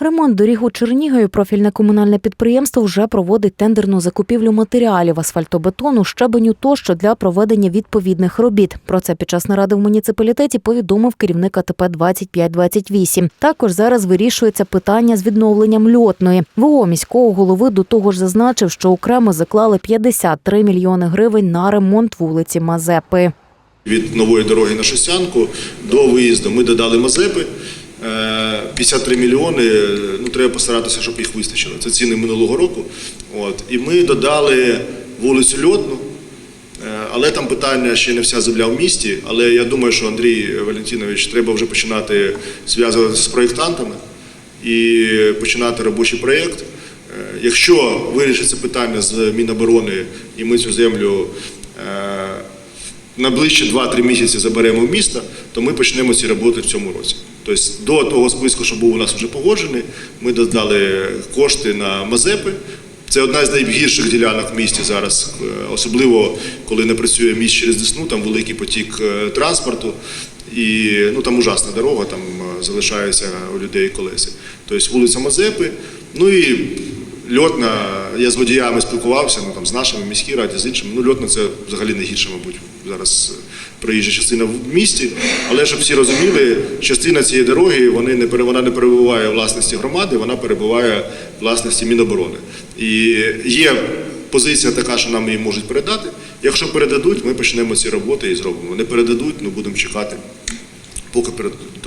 Ремонт доріг у Чернігові профільне комунальне підприємство вже проводить тендерну закупівлю матеріалів асфальтобетону, щебеню тощо для проведення відповідних робіт. Про це під час наради в муніципалітеті повідомив керівник АТП 2528. Також зараз вирішується питання з відновленням льотної. ВО міського голови до того ж зазначив, що окремо заклали 53 мільйони гривень на ремонт вулиці Мазепи. Від нової дороги на Шостянку до виїзду ми додали Мазепи. Е, 53 мільйони. Ну треба постаратися, щоб їх вистачило. Це ціни минулого року. От і ми додали вулицю Льотну. Е, Але там питання ще не вся земля в місті. Але я думаю, що Андрій Валентинович треба вже починати зв'язуватися з проєктантами і починати робочий проєкт. Е, Якщо вирішиться питання з Міноборони і ми цю землю е, на ближче 2-3 місяці заберемо місто, то ми почнемо ці роботи в цьому році. Тобто до того списку, що був у нас вже погоджений, ми додали кошти на Мазепи. Це одна з найгірших ділянок в місті зараз, е, особливо коли не працює міст через Десну, там великий потік е, транспорту. І ну там ужасна дорога, там е, залишаються у людей колеса. Тобто вулиця Мазепи. Ну і льотна, я з водіями спілкувався, ну там з нашими в міській раді, з іншими. Ну, льотна це взагалі найгірше, мабуть, зараз е, проїжджа частина в місті. Але щоб всі розуміли, частина цієї дороги вони не вона не перебуває власності громади, вона перебуває власності Міноборони. І є позиція така, що нам її можуть передати. Якщо передадуть, ми почнемо ці роботи і зробимо. Не передадуть, ну будемо чекати, поки передадуть.